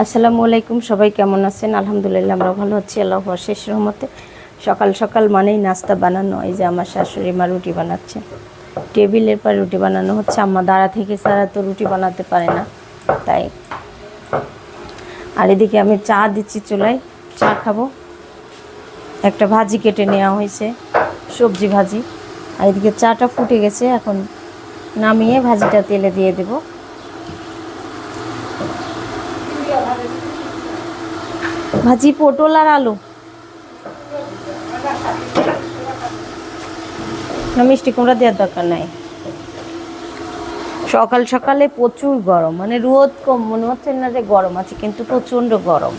আসসালামু আলাইকুম, সবাই কেমন আছেন? আলহামদুলিল্লাহ, আমরা ভালো আছি, আল্লাহ শেষ রহমতে। সকাল সকাল মানেই নাস্তা বানানো, এই যে আমার শাশুড়ি মা রুটি বানাচ্ছে। টেবিলের পর রুটি বানানো হচ্ছে, আম্মা দাঁড়া থেকে সারা তো রুটি বানাতে পারে না, তাই। আর এদিকে আমি চা দিচ্ছি চুলায়, চা খাব। একটা ভাজি কেটে নেওয়া হয়েছে, সবজি ভাজি। আর এদিকে চাটা ফুটে গেছে, এখন নামিয়ে ভাজিটা তেলে দিয়ে দেবো। ভাজি পটল আর আলু। না, মিষ্টি কুমড়া দেওয়ার দরকার নাই। সকাল সকালে প্রচুর গরম মানে রোদ কম, মনে হচ্ছে না যে গরম আছে, কিন্তু প্রচণ্ড গরম।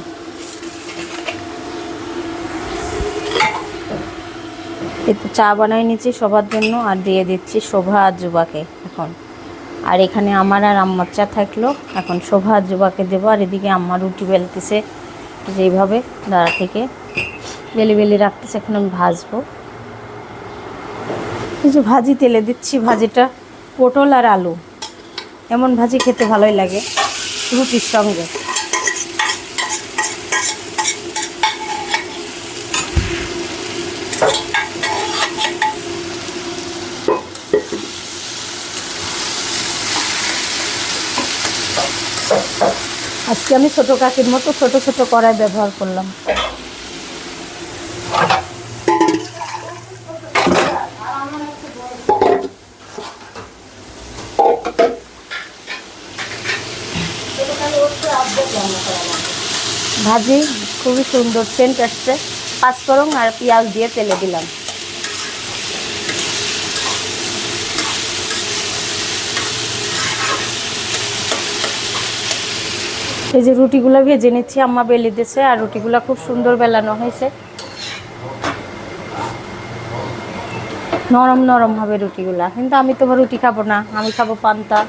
একটু চা বানাই নিচ্ছি সবার জন্য আর দিয়ে দিচ্ছি শোভা আর যুবাকে এখন। আর এখানে আমার আর আম্মার চা থাকল, এখন শোভা আর যুবাকে দেবো, আর এদিকে আম্মা রুটি বেলতেছে। যেইভাবে দাঁড়া থেকে বেলি বেলি রাখতেছে, এখন আমি ভাজবো। কিছু ভাজি তেলে দিচ্ছি ভাজিটা, পটল আর আলু। এমন ভাজি খেতে ভালোই লাগে রুটির সঙ্গে। আজকে আমি ছোটো কাকির মতো ছোট ছোট কড়াই ব্যবহার করলাম। ভাজি, খুবই সুন্দর সেন্ট আসছে পাঁচফোড়ন আর পেঁয়াজ দিয়ে তেলে দিলাম। এই যে রুটিগুলো ভেজে নিচ্ছি, আম্মা বেলে দিয়েছে আর রুটিগুলো খুব সুন্দর বেলানো হয়েছে। নরম নরম হবে রুটিগুলা। কিন্তু আমি তো রুটি খাব না, আমি খাব পান্তা।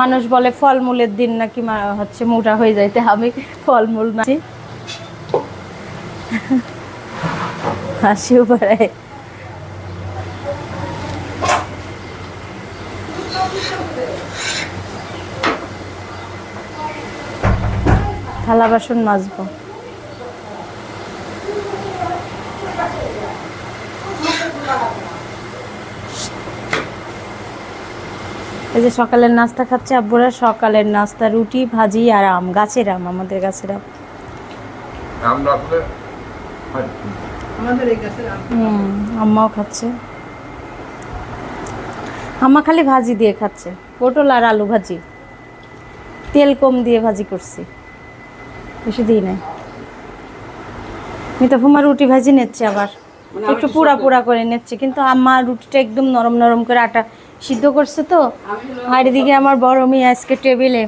মানুষ বলে ফলমূলের দিন নাকি হচ্ছে মোটা হয়ে যাইতে আমি ফলমূল না। হাসিও পারে থালা বাসন মাজবো। এই যে সকালের নাস্তা খাচ্ছে আব্বুরা সকালের নাস্তা রুটি ভাজি আর আম গাছের আম আমাদের গাছের আম। আম্মাও খাচ্ছে। আম্মা খালি ভাজি দিয়ে খাচ্ছে পটল আর আলু ভাজি। তেল কম দিয়ে ভাজি করছি। বেশি দিই নাই। মিতা ফুমা রুটি ভাজি নিচ্ছে আবার। একটু পুরা পুরা করে নিচ্ছে কিন্তু আম্মা রুটিটা একদম নরম নরম করে আটা সিদ্ধ করছে তো। আর এদিকে আমার বড় মেয়ে আজকে টেবিলে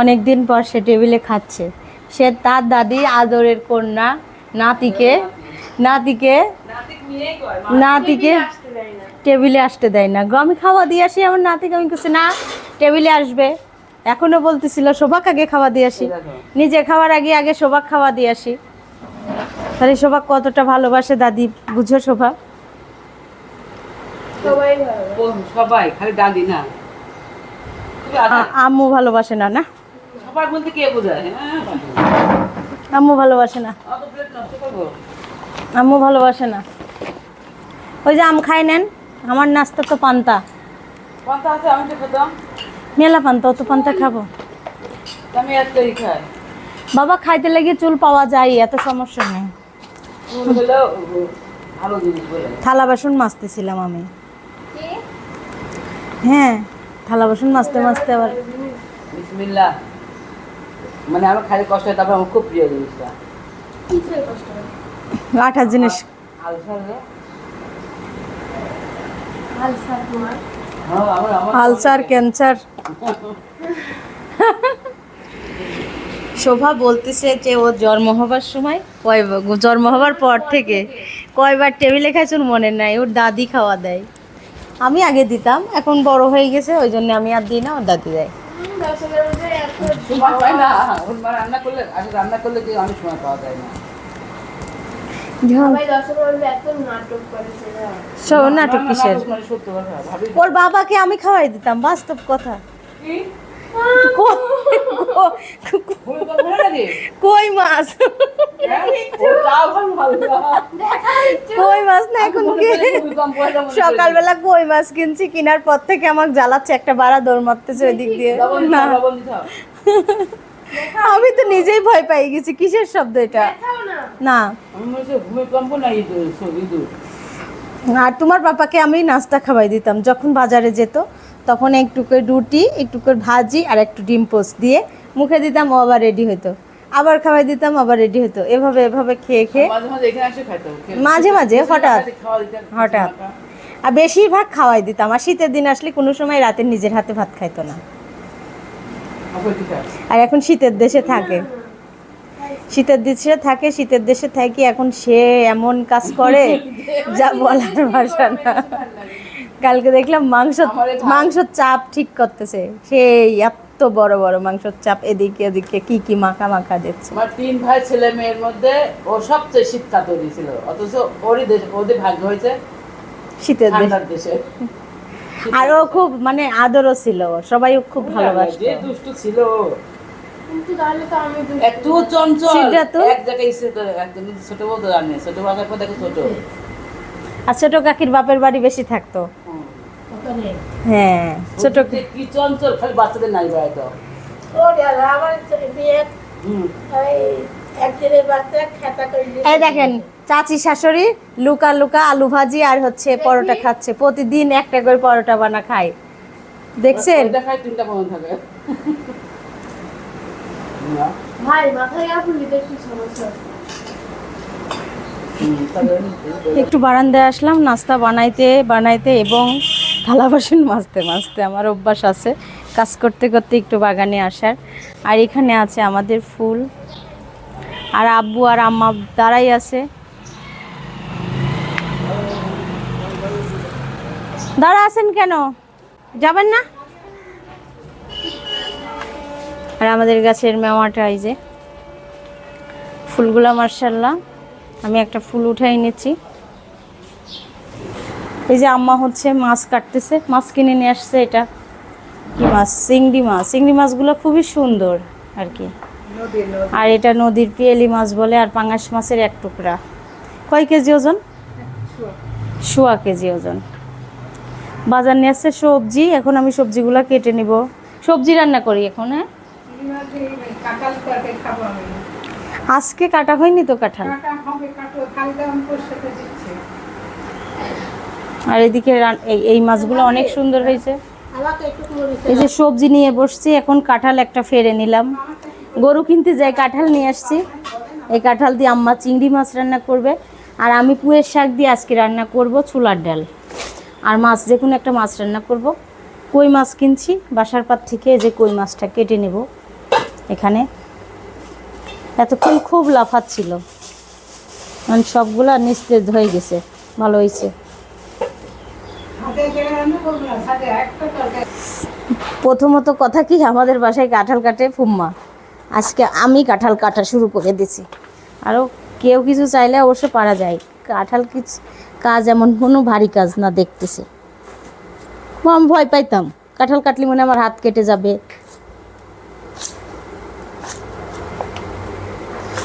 অনেক দিন পর সে টেবিলে খাচ্ছে। সে তার দাদি আদরের কন্যা নাতিকে নাতিকে নাতিকে টেবিলে আসতে দেয় না। গো আমি খাওয়া দিয়ে আসি আমার নাতিকে আমি কিছু না টেবিলে আসবে। এখনও বলতেছিল শোভাক আগে খাওয়া দিয়ে আসি। নিজে খাওয়ার আগে আগে শোভাক খাওয়া দিয়ে আসি। তাহলে শোভাক কতটা ভালোবাসে দাদি বুঝো শোভা সবাই খালি দাদি না। তুমি আধা- আ- আম্মু ভালোবাসে না না? সবাই বলতে কে বোঝায়? হ্যাঁ আম্মু ভালোবাসে না। অত প্লেট নষ্ট করব। আম্মু ভালোবাসে না। ওই যে আম খাই নেন আমার নাস্তা তো পান্তা। পন্থা আছে আমি তো খেতাম মেলা পান্তা অত পান্তা খাব। আমি এক তৈরি খাই। বাবা খাইতে লেগে চুল পাওয়া যায় এত সমস্যা নেই। থালা বাসন মাজতেছিলাম আমি। হ্যাঁ থালা বাসন মাজতে মাজতে আবার বিসমিল্লা মানে আমার খালি কষ্ট হয় তারপর আমার খুব প্রিয় জিনিসটা। আঠার জিনিস। আলসার হ্যাঁ আমার আমার আলসার ক্যান্সার। শোভা বলতেছে যে ও জন্ম হবার সময় কয় জন্ম হবার পর থেকে কয়বার টেবিলে খাইছে ওর মনে নাই, ওর দাদি খাওয়া দেয়। আমি আগে দিতাম, এখন বড় হয়ে গেছে, ওই জন্য আমি আর দিই না, ওর দাদি দেয়। রান্না করলে অনেক সময় পাওয়া যায় না ঝাল সবাই দর্শক বলবে এত নাটক কিসের? ওর বাবাকে আমি খাওয়াই দিতাম বাস্তব কথা? কই মাছ? হ্যাঁ? কই মাছ না এখন। সকালবেলা কই মাছ কিনছি কেনার পর থেকে আমাকে জ্বালাচ্ছে একটা বাড়া দৌড় মারতেছে ওই দিক দিয়ে। না। আমি তো নিজেই ভয় পাই গেছি কিসের শব্দ এটা না। আর তোমার পাপাকে আমি নাস্তা খাওয়াই দিতাম যখন বাজারে যেত তখন একটু করে রুটি একটু করে ভাজি আর একটু ডিম পোস্ট দিয়ে মুখে দিতাম ও আবার রেডি হতো আবার খাওয়াই দিতাম আবার রেডি হতো এভাবে এভাবে খেয়ে খেয়ে মাঝে মাঝে এখানে এসে খাইতো। মাঝে মাঝে, হঠাৎ। হঠাৎ। আর বেশিরভাগ খাওয়াই দিতাম আর শীতের দিন আসলে কোনো সময় রাতে নিজের হাতে ভাত খাইতো না। আর এখন শীতের দেশে থাকে। শীতের দেশে থাকে শীতের দেশে থাকি এখন সে এমন কাজ করে যা বলার ভাষা না। কালকে দেখলাম মাংস আমারে ভাত- মাংস চাপ ঠিক করতেছে। সেই এত বড় বড় মাংসর চাপ এদিকে এদিকে কি কি মাখা মাখা দিচ্ছে। আমার তিন ভাই ছেলে মেয়ের মধ্যে ও সবচেয়ে শীত কাতরি ছিল। অথচ ওরই দেশ ওদের ভাগ্য হয়েছে শীতের দেশে। আর ও খুব মানে আদরও ছিল সবাই খুব ভালোবাসতো যে দুষ্টু ছিল কিন্তু তাহলে তো আমি এত চঞ্চল। সেটা তো। এক জায়গায় এসে তো একদম ছোট বলতে জানে ছোট বাজার পর দেখো ছোট। আর ছোট কাকির বাপের বাড়ি বেশি থাকতো। হ্যাঁ ছোট কি চঞ্চল খালি বাচ্চাদের নাই আমার বিয়ে। হুম। এই দেখেন চাচি শাশুড়ি লুকা লুকা আলু ভাজি আর হচ্ছে পরোটা খাচ্ছে। প্রতিদিন একটা করে পরোটা বানা খায়। দেখছেন? একটু বারান্দায় আসলাম নাস্তা বানাইতে বানাইতে এবং থালা বাসন মাজতে মাজতে আমার অভ্যাস আছে। কাজ করতে করতে একটু বাগানে আসার। আর এখানে আছে আমাদের ফুল। আর আব্বু আর আম্মা দাঁড়াই আছে। দাঁড়া আছেন কেন? যাবেন না? আর আমাদের গাছের মেওয়াটা এই যে, ফুলগুলা মার্শাল্লাহ। আমি একটা ফুল উঠাই নিচ্ছি। এই যে আম্মা হচ্ছে মাছ কাটতেছে, মাছ কিনে নিয়ে আসছে এটা। কি মাছ? চিংড়ি মাছ। চিংড়ি মাছগুলো খুবই সুন্দর আর কি। আর এটা নদীর পিয়েলি মাছ বলে আর পাঙাশ মাছের এক টুকরা। কয় কেজি ওজন? শোয়া। কেজি ওজন। বাজার নিয়ে আসছে সবজি এখন আমি সবজিগুলো কেটে নিব। সবজি রান্না করি এখন হ্যাঁ? আজকে কাটা হয়নি তো কাঁঠাল? কাঁটা হবে কাটো কালকে আমি সাথে দিচ্ছি। আর এদিকে এই এই মাছগুলো অনেক সুন্দর হয়েছে। আমাকে একটু মরিচ এই যে সবজি নিয়ে বসছি এখন কাঁঠাল একটা ফেরে নিলাম। গরু কিনতে যাই, কাঁঠাল নিয়ে আসছি। এই কাঁঠাল দিয়ে আম্মা চিংড়ি মাছ রান্না করবে। আর আমি পুয়ের শাক দিয়ে আজকে রান্না করব ছোলার ডাল। আর মাছ, যে কোনো একটা মাছ রান্না করব। কই মাছ কিনছি? বাসার পাত থেকে যে কই মাছটা কেটে নেব এখানে। এতক্ষণ খুব লাফাচ্ছিল। মানে সবগুলো নিস্তেজ হয়ে গেছে। ভালো হয়েছে। প্রথমত কথা কি, আমাদের বাসায় কাঁঠাল কাটে ফুম্মা। আজকে আমি কাঁঠাল কাটা শুরু করে দিছি। আরও কেউ কিছু চাইলে অবশ্য পারা যায়। কাঁঠাল কিছু কাজ এমন কোনো ভারী কাজ না দেখতেছে। আমি ভয় পাইতাম। কাঁঠাল কাটলি মনে আমার হাত কেটে যাবে।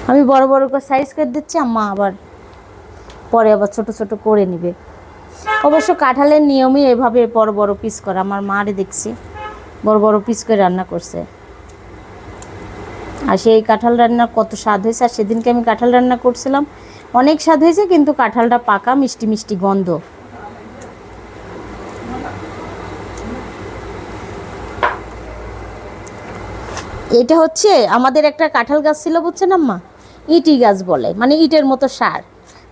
আমি বড় বড় করে সাইজ করে দিচ্ছি, আম্মা আবার পরে আবার ছোট ছোট করে নিবে। অবশ্য কাঁঠালের নিয়মই এভাবে বড় বড় পিস করা। আমার মারে দেখছি, বড় বড় পিস করে রান্না করছে। আর সেই কাঁঠাল রান্না কত স্বাদ হয়েছে, আর সেদিনকে আমি কাঁঠাল রান্না করছিলাম। অনেক স্বাদ হয়েছে, কিন্তু কাঁঠালটা পাকা, মিষ্টি মিষ্টি গন্ধ। এটা হচ্ছে আমাদের একটা কাঁঠাল গাছ ছিল, বুঝছেন আম্মা? ইটি গাছ বলে মানে ইটের মতো সার।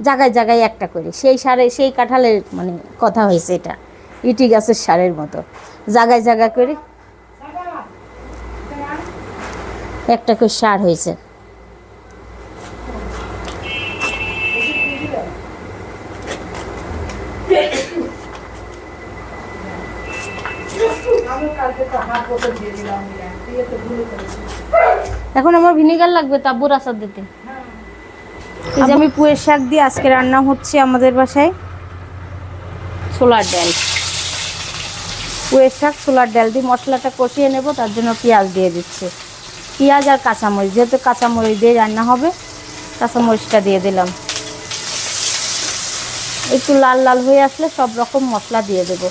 জায়গায় জায়গায় একটা করে। সেই সারে, সেই কাঁঠালের মানে কথা হয়েছে এটা। ইটি গাছের সারের মতো। জায়গায় জায়গা করে একটা করে সার হয়েছে। এখন আমার ভিনেগার লাগবে তাব্বুর আচার দিতে। এই যে আমি পুয়ের শাক দিয়ে আজকে রান্না হচ্ছে আমাদের বাসায়। ছোলার ডাল। পুয়ের শাক ছোলার ডাল দিয়ে মশলাটা কষিয়ে নেব তার জন্য পেঁয়াজ দিয়ে দিচ্ছি। পেঁয়াজ আর কাঁচামরিচ, যেহেতু কাঁচামরিচ দিয়ে রান্না হবে, কাঁচামরিচটা দিয়ে দিলাম। একটু লাল লাল হয়ে আসলে সব রকম মশলা দিয়ে দেবো।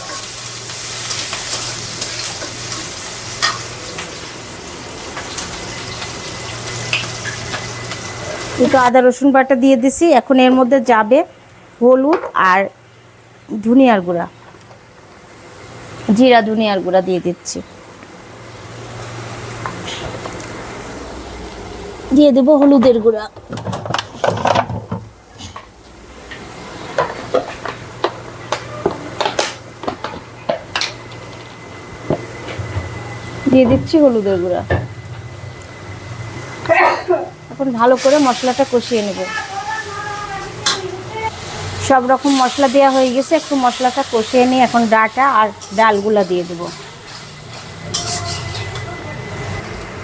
একটু আদা, রসুন বাটা দিয়ে দিছি। এখন এর মধ্যে যাবে হলুদ আর ধনিয়ার গুঁড়া, জিরা ধনিয়ার গুঁড়া দিয়ে দিচ্ছি। দিয়ে দেব হলুদের গুঁড়া। দিয়ে দিচ্ছি হলুদের গুঁড়া। এখন ভালো করে মশলাটা কষিয়ে নেব। সব রকম মশলা দেওয়া হয়ে গেছে, একটু মশলাটা কষিয়ে নিয়ে এখন ডাটা আর ডালগুলা দিয়ে দেবো।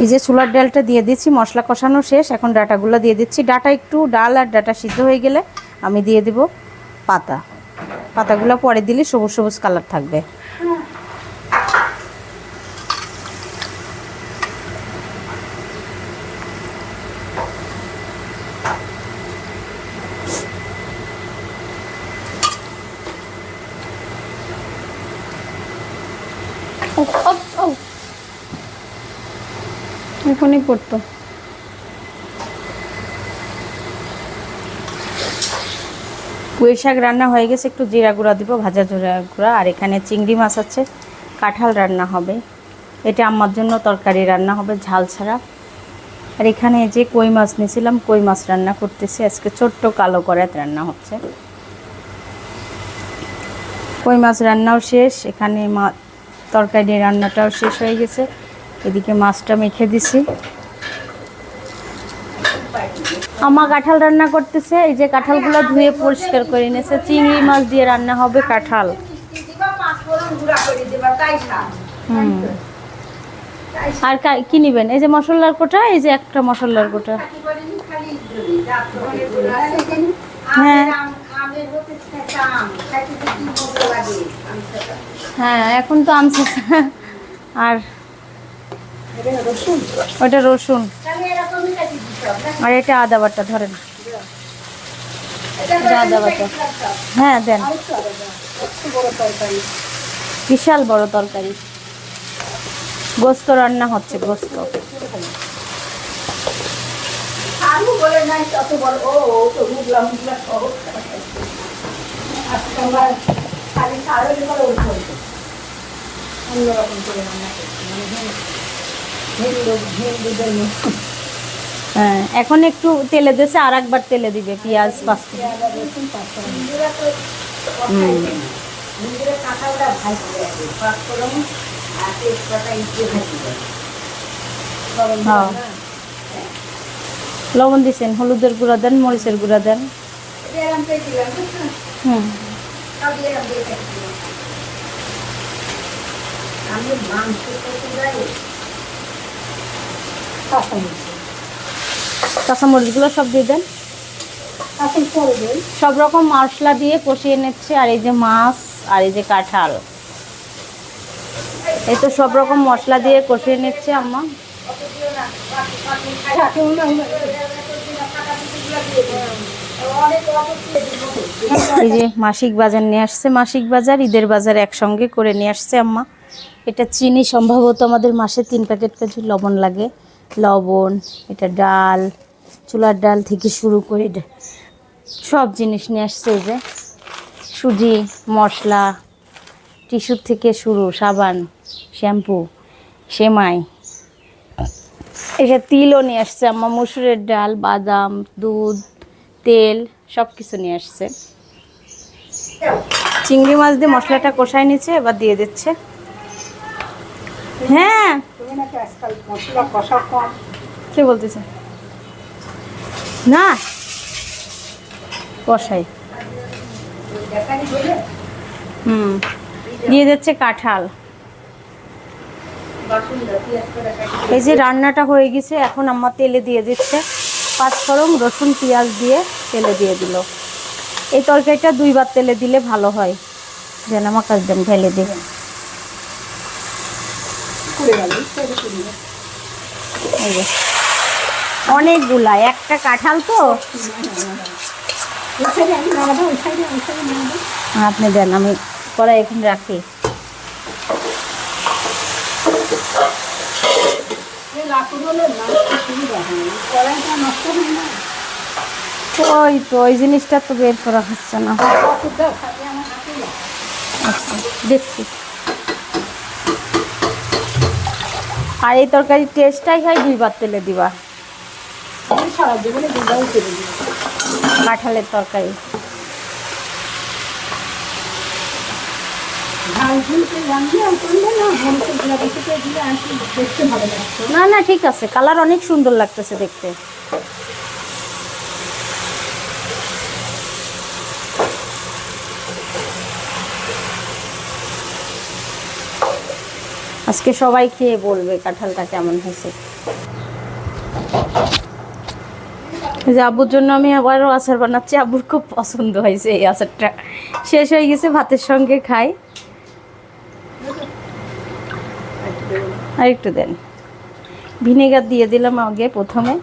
এই যে ছোলার ডালটা দিয়ে দিচ্ছি মশলা কষানো শেষ এখন ডাটাগুলো দিয়ে দিচ্ছি। ডাটা একটু ডাল আর ডাটা সিদ্ধ হয়ে গেলে আমি দিয়ে দেব পাতা। পাতাগুলো পরে দিলে সবুজ সবুজ কালার থাকবে। উফ, উফ, উফ। এখনই পড়তো। পুঁই শাক রান্না হয়ে গেছে, একটু জিরা গুঁড়া দিব, ভাজা জিরা গুঁড়া, আর এখানে চিংড়ি মাছ আছে, কাঁঠাল রান্না হবে। এটা আমার জন্য তরকারি রান্না হবে, ঝাল ছাড়া। আর এখানে যে কই মাছ নিয়েছিলাম, কই মাছ রান্না করতেছি, আজকে ছোট্ট কালো করাত রান্না হচ্ছে। কই মাছ রান্নাও শেষ, এখানে মা তরকারি রান্নাটাও শেষ হয়ে গেছে। এদিকে মাছটা মেখে দিছি। আমা কাঁঠাল রান্না করতেছে, এই যে কাঁঠালগুলো ধুয়ে পরিষ্কার করে নিয়েছে। চিংড়ি মাছ দিয়ে রান্না হবে কাঁঠাল। আর কা- নিবেন? এই যে মশলার কোটা, এই যে একটা মশলার কোটা। হ্যাঁ। হ্যাঁ এখন তো আমছে আর ওটা রসুন। আর এটা আদা বাটা, ধরেন। আদা বাটা। হ্যাঁ দেন। বিশাল বড় তরকারি। গোস্ত রান্না হচ্ছে, গোস্ত। অন্যরকম করে রান্না করছি মানে হিন্দু হিন্দুদের মতো হ্যাঁ এখন একটু তেলে দিয়েছে আর একবার তেলে দিবে পেঁয়াজ পাঁচটা হ্যাঁ। লবণ দিচ্ছেন হলুদের গুঁড়া দেন মরিচের গুঁড়া দেন? হুম। আমি মাংস যাই কাঁচামরিচগুলো সব দিয়ে দেন। সব রকম মশলা দিয়ে কষিয়ে নিচ্ছে আর এই যে মাছ আর এই যে কাঁঠাল। এই তো সব রকম মশলা দিয়ে কষিয়ে নিচ্ছে আম্মা। এই যে মাসিক বাজার নিয়ে আসছে মাসিক বাজার ঈদের বাজার একসঙ্গে করে নিয়ে আসছে আম্মা। এটা চিনি সম্ভবত আমাদের মাসে তিন প্যাকেট কাছে লবণ লাগে। লবণ, এটা ডাল, চুলার ডাল থেকে শুরু করে সব জিনিস নিয়ে আসছে যে। সুজি, মশলা, টিস্যুর থেকে শুরু, সাবান, শ্যাম্পু, সেমাই। এটা তিলও নিয়ে আসছে আম্মা, মসুরের ডাল, বাদাম, দুধ, তেল সব কিছু নিয়ে আসছে। চিংড়ি মাছ দিয়ে মশলাটা কষায় নিচ্ছে, এবার দিয়ে দিচ্ছে। হ্যাঁ। কে বলতেছে। না। কষাই। হুম। দিয়ে দিচ্ছে কাঁঠাল। এই যে রান্নাটা হয়ে গেছে এখন আমার তেলে দিয়ে দিচ্ছে পাঁচফোড়ন রসুন পেঁয়াজ দিয়ে তেলে দিয়ে দিল। এই তরকারিটা দুইবার তেলে দিলে ভালো হয়। যেন আমার কাজ ঢেলে দিই অনেকগুলা একটা কাঁঠাল তো। আপনি দেন, আমি কড়াই এখানে রাখি। ওই তো, ওই জিনিসটা তো বের করা হচ্ছে না। আচ্ছা দেখছি। আর এই তরকারির টেস্টটাই হয় দুইবার তেলে দিবা। আমি সারা জীবনে দুবার করে দিই। কাঁঠালের তরকারি। না না ঠিক আছে। কালার অনেক সুন্দর লাগতেছে দেখতে। আজকে সবাই খেয়ে বলবে কাঁঠালটা কেমন হয়েছে। যে আব্বুর জন্য আমি আবারও আচার বানাচ্ছি, আব্বুর খুব পছন্দ হয়েছে এই আচারটা। শেষ হয়ে গেছে, ভাতের সঙ্গে খাই। আর একটু দেন। ভিনেগার দিয়ে দিলাম আগে প্রথমে।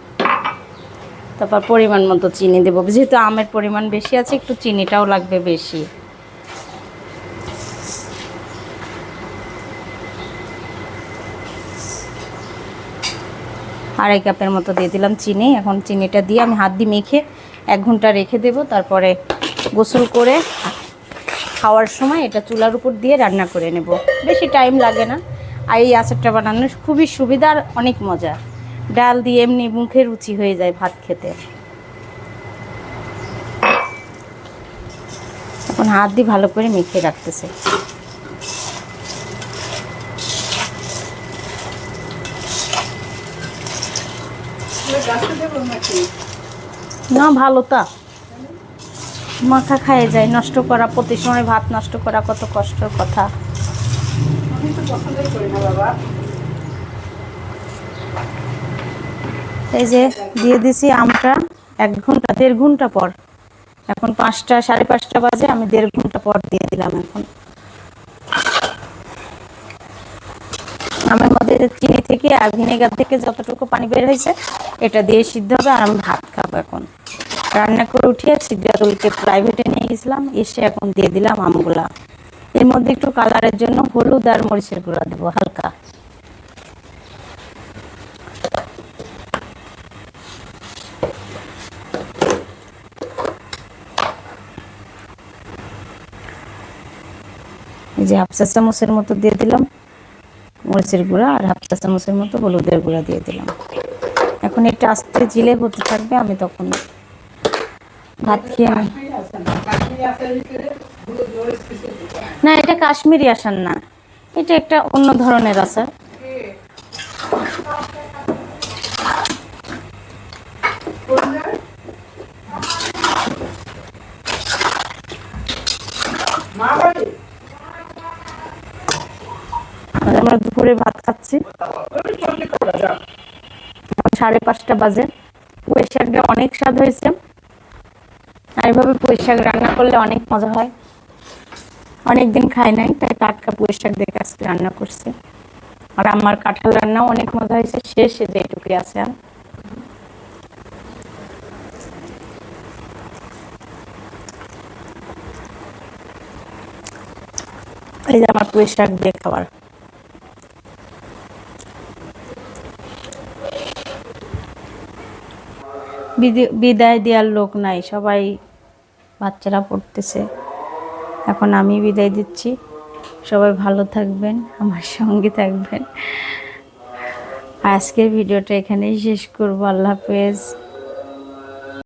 তারপর পরিমাণ মতো চিনি দেবো। যেহেতু আমের পরিমাণ বেশি আছে, একটু চিনিটাও লাগবে বেশি। আড়াই কাপের মতো দিয়ে দিলাম চিনি। এখন চিনিটা দিয়ে আমি হাত দিয়ে মেখে এক ঘণ্টা রেখে দেব। তারপরে গোসল করে খাওয়ার সময় এটা চুলার উপর দিয়ে রান্না করে নেব। বেশি টাইম লাগে না। আর এই আচারটা বানানো খুবই সুবিধা আর অনেক মজা। ডাল দিয়ে এমনি মুখে রুচি হয়ে যায় ভাত খেতে। এখন হাত দিয়ে ভালো করে মেখে রাখতেছে গাছটা দেবো নাকি না, ভালো তা। মাথা খাইয়ে যায়, নষ্ট করা, প্রতি সময় ভাত নষ্ট করা, কত কষ্টের কথা। এই যে, দিয়ে দিছি আমটা, এক ঘণ্টা, দেড় ঘণ্টা পর। এখন পাঁচটা, সাড়ে পাঁচটা বাজে, আমি দেড় ঘণ্টা পর দিয়ে দিলাম এখন। আমের মধ্যে চিনি থেকে আর ভিনেগার থেকে যতটুকু পানি বের হয়েছে, এটা দিয়ে সিদ্ধ হবে আর আমি ভাত খাব এখন। রান্না করে উঠিয়ে সিদ্ধাতুলকে প্রাইভেটে নিয়ে গেছিলাম, এসে এখন দিয়ে দিলাম আমগুলা। এর মধ্যে একটু কালারের জন্য হলুদ আর মরিচের গুঁড়া দেবো, হালকা। যে হাফ চা চামচের মতো দিয়ে দিলাম। মরিচের গুঁড়া আর হাফ চা চামচের মতো হলুদের গুঁড়া দিয়ে দিলাম। এখন এটা আস্তে জিলে হতে থাকবে, আমি তখন ভাত খেয়ে। না, এটা কাশ্মীরি আসার না। এটা একটা অন্য ধরনের আচার মা বাড়ি আর আমরা দুপুরে ভাত খাচ্ছি সাড়ে পাঁচটা বাজে। পুঁই শাকটা অনেক স্বাদ হয়েছে। আর এভাবে পুঁই শাক রান্না করলে অনেক মজা হয়। অনেক দিন খাই নাই, তাই টাটকা পুঁই শাক দেখে আজকে রান্না করছি। আর আমার কাঁঠাল রান্নাও অনেক মজা হয়েছে শেষে যেটুকুই আছে। আর এই যে আমার পুঁই শাক দিয়ে খাবার। বিদায় দেওয়ার লোক নাই, সবাই বাচ্চারা পড়তেছে। এখন আমি বিদায় দিচ্ছি। সবাই ভালো থাকবেন, আমার সঙ্গে থাকবেন। আজকের ভিডিওটা এখানেই শেষ করব। আল্লাহ হাফেজ।